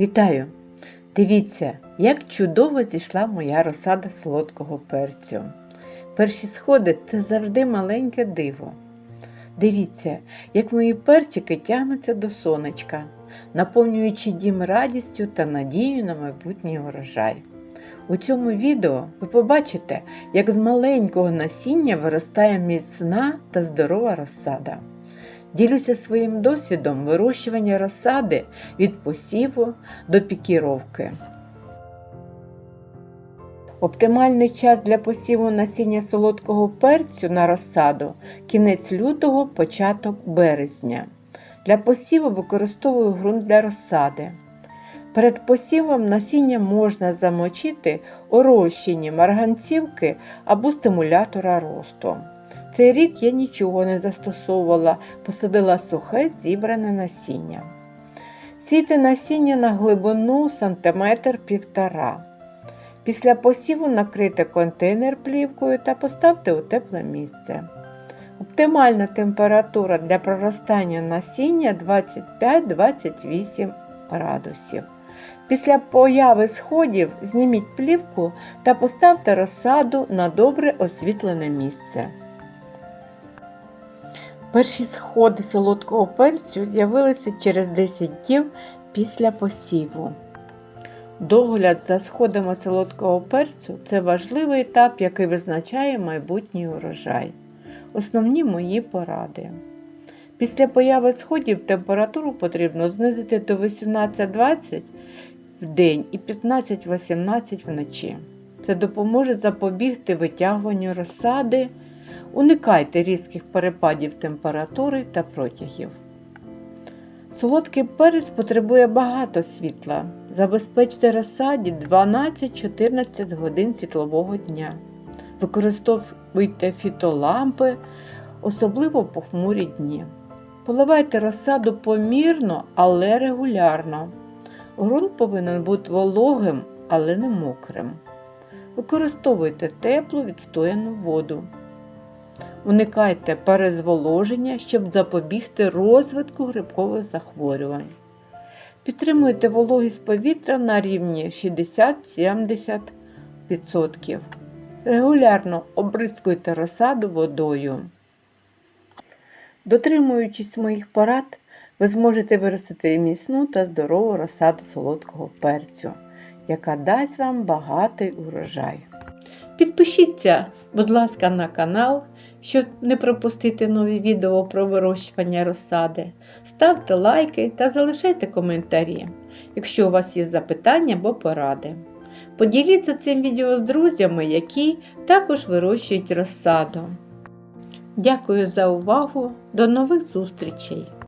Вітаю! Дивіться, як чудово зійшла моя розсада солодкого перцю. Перші сходи це завжди маленьке диво. Дивіться, як мої перчики тягнуться до сонечка, наповнюючи дім радістю та надією на майбутній урожай. У цьому відео ви побачите, як з маленького насіння виростає міцна та здорова розсада. Ділюся своїм досвідом вирощування розсади від посіву до пікіровки. Оптимальний час для посіву насіння солодкого перцю на розсаду кінець лютого, початок березня. Для посіву використовую ґрунт для розсади. Перед посівом насіння можна замочити у розчині марганцівки або стимулятора росту. Цей рік я нічого не застосовувала, посадила сухе зібране насіння. Сійте насіння на глибину сантиметр півтора. Після посіву накрийте контейнер плівкою та поставте у тепле місце. Оптимальна температура для проростання насіння 25-28 градусів. Після появи сходів зніміть плівку та поставте розсаду на добре освітлене місце. Перші сходи солодкого перцю з'явилися через 10 днів після посіву. Догляд за сходами солодкого перцю це важливий етап, який визначає майбутній урожай. Основні мої поради. Після появи сходів температуру потрібно знизити до 18-20 в день і 15-18 вночі. Це допоможе запобігти витягуванню розсади. Уникайте різких перепадів температури та протягів. Солодкий перець потребує багато світла. Забезпечте розсаді 12-14 годин світлового дня. Використовуйте фітолампи, особливо похмурі дні. Поливайте розсаду помірно, але регулярно. Ґрунт повинен бути вологим, але не мокрим. Використовуйте теплу відстояну воду. Уникайте перезволоження, щоб запобігти розвитку грибкових захворювань. Підтримуйте вологість повітря на рівні 60-70%. Регулярно обризкуйте розсаду водою. Дотримуючись моїх порад, ви зможете виростити міцну та здорову розсаду солодкого перцю, яка дасть вам багатий урожай. Підпишіться, будь ласка, на канал, щоб не пропустити нові відео про вирощування розсади. Ставте лайки та залишайте коментарі, якщо у вас є запитання або поради. Поділіться цим відео з друзями, які також вирощують розсаду. Дякую за увагу! До нових зустрічей!